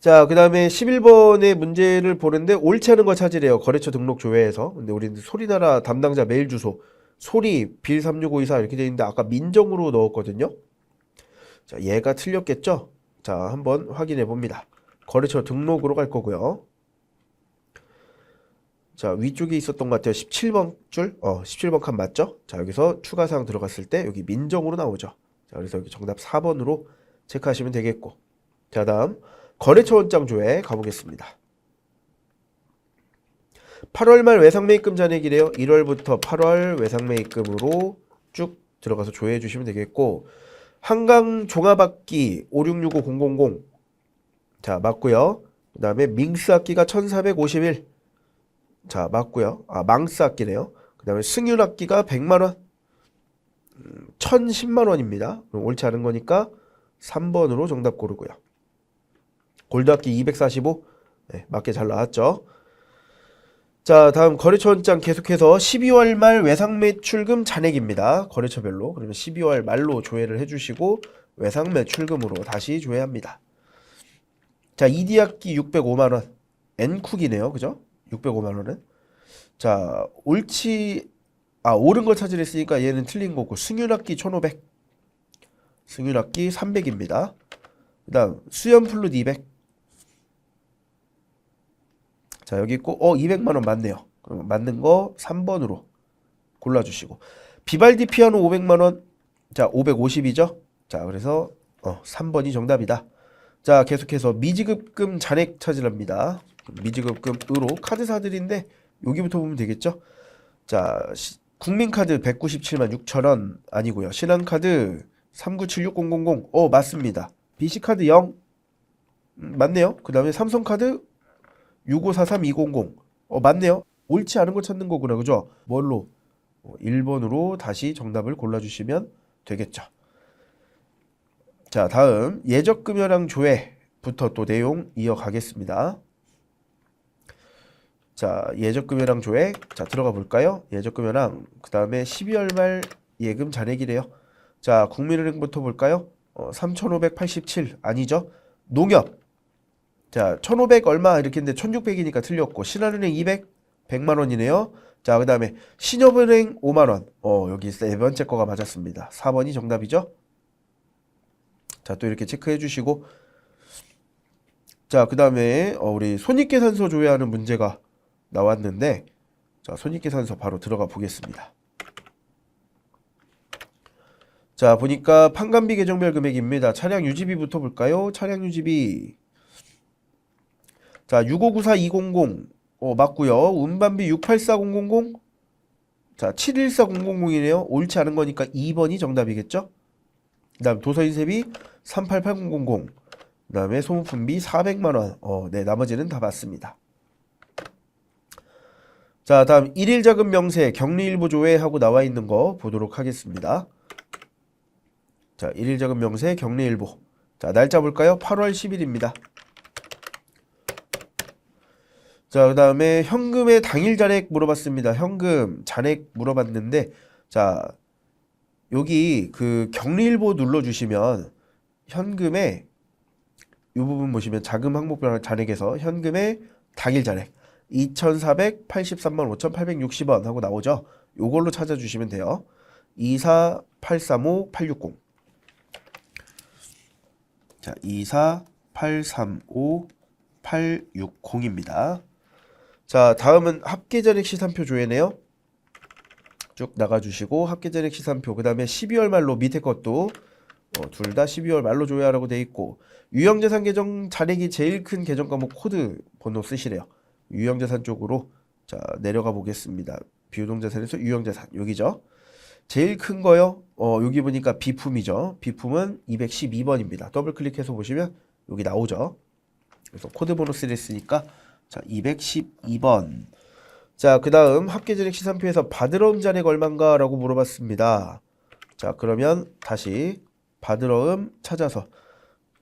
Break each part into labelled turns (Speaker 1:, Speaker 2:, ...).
Speaker 1: 자, 그 다음에 11번의 문제를 보는데 옳지 않은 거 찾으래요. 거래처 등록 조회에서. 근데 우리는 소리나라 담당자 메일 주소, 소리, 빌36524 이렇게 돼 있는데 아까 민정으로 넣었거든요. 자, 얘가 틀렸겠죠? 자, 한번 확인해 봅니다. 거래처 등록으로 갈 거고요. 자, 위쪽에 있었던 것 같아요. 17번 줄? 어, 17번 칸 맞죠? 자, 여기서 추가사항 들어갔을 때 여기 민정으로 나오죠. 자, 그래서 여기 정답 4번으로 체크하시면 되겠고. 자, 다음 거래처 원장 조회 가보겠습니다. 8월 말 외상매입금 잔액이래요. 1월부터 8월 외상매입금으로 쭉 들어가서 조회해 주시면 되겠고 한강 종합악기 5665000 자, 맞고요. 그 다음에 밍스 악기가 1451 자, 맞고요. 아, 망스 악기네요. 그 다음에 승윤 악기가 100만원. 음, 1010만원입니다. 그럼 옳지 않은 거니까 3번으로 정답 고르고요. 골드 악기 245. 네, 맞게 잘 나왔죠. 자, 다음 거래처 원장 계속해서 12월 말 외상 매출금 잔액입니다. 거래처별로. 그러면 12월 말로 조회를 해주시고 외상 매출금으로 다시 조회합니다. 자, ED 악기 605만 원. N쿡이네요. 그죠? 605만 원은. 자, 옳지 아, 옳은 걸 찾으랬으니까 얘는 틀린 거고 승윤 악기 1500. 승윤 악기 300입니다. 그 다음 수염 플룻 200. 자, 여기 있고 어 200만 원 맞네요. 그럼 맞는 거 3번으로 골라 주시고 비발디 피아노 500만 원. 자, 550이죠? 자, 그래서 어 3번이 정답이다. 자, 계속해서 미지급금 잔액 찾으랍니다. 미지급금으로 카드사들인데 여기부터 보면 되겠죠? 자, 시- 국민카드 197만 6천 원 아니고요. 신한카드 3976000. 어, 맞습니다. BC카드 0. 음, 맞네요. 그 다음에 삼성카드 6543200. 어, 맞네요. 옳지 않은 거 찾는 거구나. 그죠? 뭘로? 어, 1번으로 다시 정답을 골라주시면 되겠죠. 자, 다음 예적금연항 조회부터 또 내용 이어가겠습니다. 자, 예적금연항 조회. 자, 들어가 볼까요? 예적금연항. 그 다음에 12월 말 예금 잔액이래요. 자, 국민은행부터 볼까요? 어, 3,587. 아니죠? 농협. 자, 1,500 얼마 이렇게 했는데 1,600이니까 틀렸고, 신한은행 200, 100만 원이네요. 자, 그 다음에 신협은행 5만 원. 어, 여기 세 번째 거가 맞았습니다. 4번이 정답이죠? 자, 또 이렇게 체크해 주시고, 자, 그 다음에 어, 우리 손익계산서 조회하는 문제가 나왔는데, 자, 손익계산서 바로 들어가 보겠습니다. 자, 보니까 판관비 계정별 금액입니다. 차량 유지비부터 볼까요? 차량 유지비. 자, 6594-200. 어, 맞고요. 운반비 684000. 자, 714000이네요. 옳지 않은 거니까 2번이 정답이겠죠? 그 다음 도서인세비 388000. 그 다음에 소모품비 400만원. 어, 네, 나머지는 다 맞습니다. 자, 다음 일일 자금 명세 격리일부 조회하고 나와 있는 거 보도록 하겠습니다. 자, 일일 자금 명세 격리일부. 자, 날짜 볼까요? 8월 10일입니다. 자, 그 다음에 현금의 당일 잔액 물어봤습니다. 현금 잔액 물어봤는데, 자, 여기 그 격리일보 눌러주시면 현금에 이 부분 보시면 자금 항목별 잔액에서 현금의 당일 잔액 2,483만 5,860원 하고 나오죠. 요걸로 찾아주시면 돼요. 24835-860 자, 24835-860입니다. 자, 다음은 합계잔액 시산표 조회네요. 쭉 나가주시고 합계잔액 시산표 그 다음에 12월 말로 밑에 것도 어, 둘 다 12월 말로 조회하라고 돼 있고 유형자산 계정 잔액이 제일 큰 계정 과목 코드 번호 쓰시래요. 유형자산 쪽으로 자 내려가 보겠습니다. 비유동자산에서 유형자산 여기죠. 제일 큰 거요. 어 여기 보니까 비품이죠. 비품은 212번입니다. 더블 클릭해서 보시면 여기 나오죠. 그래서 코드 번호 쓰랬으니까 자 212번. 자, 그 다음 합계전액 시산표에서 받으러 음 잔액 얼만가라고 물어봤습니다. 자, 그러면 다시 받으러 음 찾아서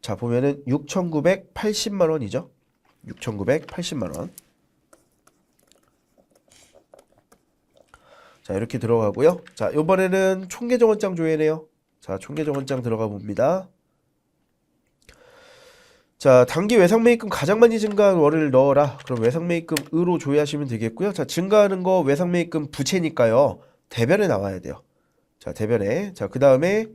Speaker 1: 자, 보면은 6,980만 원이죠. 6,980만 원. 자, 이렇게 들어가고요. 자, 이번에는 총계정원장 조회네요. 자, 총계정원장 들어가 봅니다. 자, 단기 외상 매입금 가장 많이 증가한 월을 넣어라. 그럼 외상 매입금 으로 조회하시면 되겠고요. 자, 증가하는 거 외상 매입금 부채니까요. 대변에 나와야 돼요. 자, 대변에. 자, 그 다음에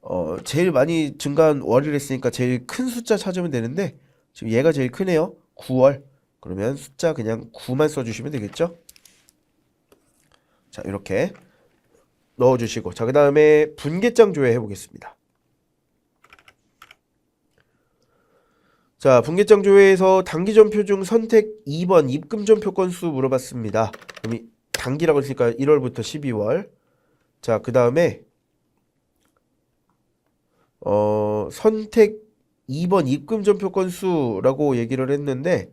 Speaker 1: 어, 제일 많이 증가한 월을 했으니까 제일 큰 숫자 찾으면 되는데 지금 얘가 제일 크네요. 9월. 그러면 숫자 그냥 9만 써주시면 되겠죠? 자, 이렇게 넣어주시고 자, 그 다음에 분계장 조회해 보겠습니다. 자, 분계장 조회에서 단기전표 중 선택 2번 입금전표 건수 물어봤습니다. 그럼 이 단기라고 했으니까 1월부터 12월. 자, 그 다음에 어, 선택 2번 입금전표 건수라고 얘기를 했는데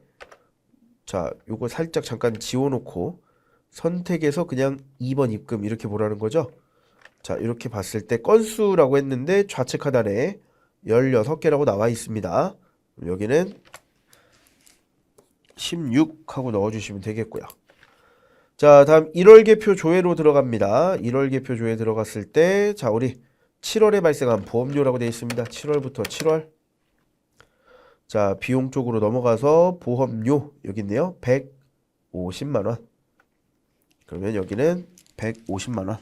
Speaker 1: 자, 요거 살짝 잠깐 지워놓고 선택에서 그냥 2번 입금 이렇게 보라는 거죠. 자, 이렇게 봤을 때 건수라고 했는데 좌측 하단에 16개라고 나와 있습니다. 여기는 16 하고 넣어주시면 되겠고요. 자, 다음 1월 개표 조회로 들어갑니다. 1월 개표 조회 들어갔을 때, 자, 우리 7월에 발생한 보험료라고 되어 있습니다. 7월부터 7월. 자, 비용 쪽으로 넘어가서 보험료, 여기 있네요. 150만원. 그러면 여기는 150만원.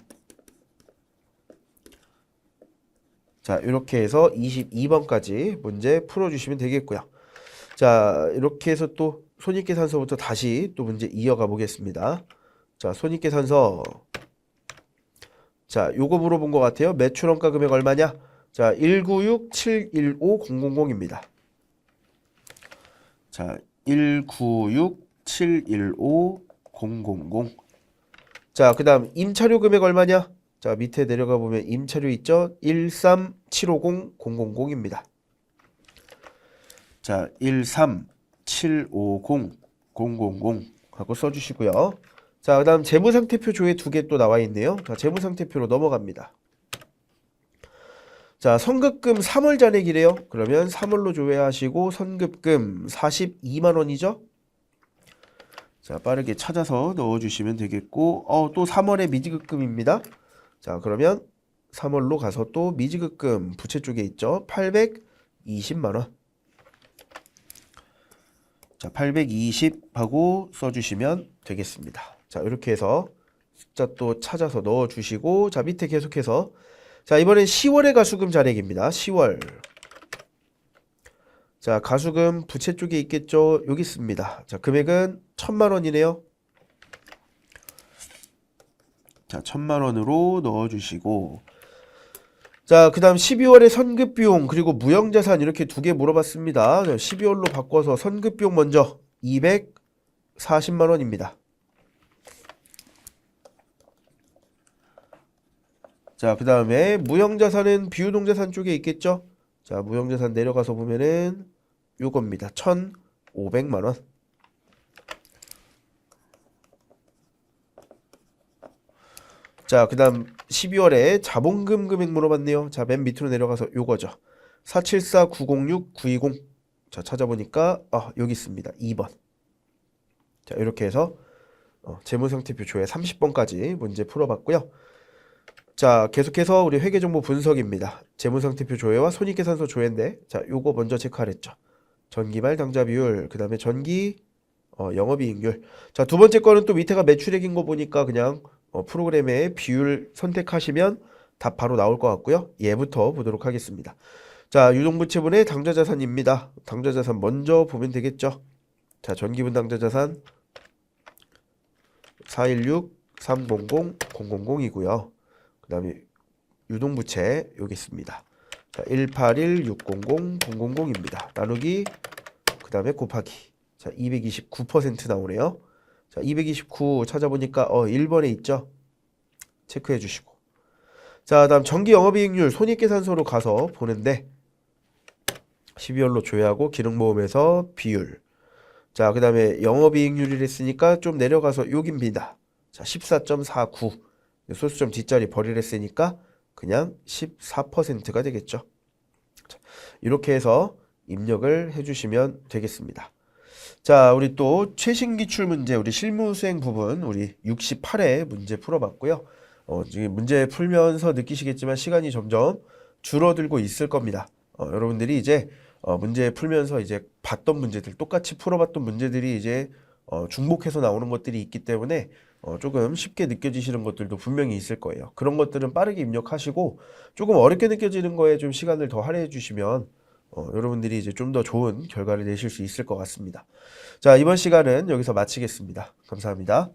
Speaker 1: 자, 이렇게 해서 22번까지 문제 풀어주시면 되겠고요. 자, 이렇게 해서 또 손익계산서부터 다시 또 문제 이어가 보겠습니다. 자, 손익계산서. 자, 요거 물어본 것 같아요. 매출 원가 금액 얼마냐? 자, 196715000입니다. 자, 196715000. 자, 그 다음 임차료 금액 얼마냐? 자, 밑에 내려가 보면 임차료 있죠? 1375000입니다. 자, 1375000 하고 써 주시고요. 자, 그 다음 재무 상태표 조회 두 개 또 나와 있네요. 자, 재무 상태표로 넘어갑니다. 자, 선급금 3월 잔액이래요. 그러면 3월로 조회하시고 선급금 42만 원이죠? 자, 빠르게 찾아서 넣어 주시면 되겠고, 어, 또 3월에 미지급금입니다. 자, 그러면 3월로 가서 또 미지급금 부채 쪽에 있죠. 820만 원. 자, 820하고 써주시면 되겠습니다. 자, 이렇게 해서 숫자 또 찾아서 넣어주시고, 자, 밑에 계속해서 자, 이번엔 10월의 가수금 잔액입니다. 10월. 자, 가수금 부채 쪽에 있겠죠? 여기 있습니다. 자, 금액은 천만 원이네요. 자, 천만 원으로 넣어주시고. 자, 그 다음 12월에 선급비용, 그리고 무형자산 이렇게 두 개 물어봤습니다. 12월로 바꿔서 선급비용 먼저 240만 원입니다. 자, 그 다음에 무형자산은 비유동자산 쪽에 있겠죠? 자, 무형자산 내려가서 보면은 요겁니다. 1,500만 원. 자, 그 다음 12월에 자본금 금액 물어봤네요. 자, 맨 밑으로 내려가서 요거죠. 474-906-920. 자, 찾아보니까, 아, 여기 있습니다. 2번. 자, 이렇게 해서, 어, 재무상태표 조회 30번까지 문제 풀어봤고요. 자, 계속해서 우리 회계정보 분석입니다. 재무상태표 조회와 손익계산서 조회인데, 자, 요거 먼저 체크하랬죠. 전기말 당좌 비율, 그 다음에 전기, 어, 영업이익률. 자, 두 번째 거는 또 밑에가 매출액인 거 보니까 그냥 어, 프로그램의 비율 선택하시면 답 바로 나올 것 같고요. 얘부터 보도록 하겠습니다. 자, 유동부채분의 당좌자산입니다. 당좌자산 먼저 보면 되겠죠. 자, 전기분 당좌자산 416 300 000이고요. 그 다음에 유동부채 여기 있습니다. 자, 181 600 000입니다. 나누기 그 다음에 곱하기 자, 229% 나오네요. 자, 229 찾아보니까 어 1번에 있죠. 체크해 주시고. 자, 다음 전기 영업이익률 손익계산서로 가서 보는데 12월로 조회하고 기능보험에서 비율. 자, 그 다음에 영업이익률이 했으니까 좀 내려가서 여기입니다. 자, 14.49. 소수점 뒷자리 버리랬으니까 그냥 14%가 되겠죠. 자, 이렇게 해서 입력을 해주시면 되겠습니다. 자, 우리 또 최신 기출 문제, 우리 실무 수행 부분, 우리 68회 문제 풀어봤고요. 어, 지금 문제 풀면서 느끼시겠지만 시간이 점점 줄어들고 있을 겁니다. 어, 여러분들이 이제 어, 문제 풀면서 이제 봤던 문제들 똑같이 풀어봤던 문제들이 이제 어, 중복해서 나오는 것들이 있기 때문에 어, 조금 쉽게 느껴지시는 것들도 분명히 있을 거예요. 그런 것들은 빠르게 입력하시고 조금 어렵게 느껴지는 거에 좀 시간을 더 할애해 주시면 어, 여러분들이 이제 좀 더 좋은 결과를 내실 수 있을 것 같습니다. 자, 이번 시간은 여기서 마치겠습니다. 감사합니다.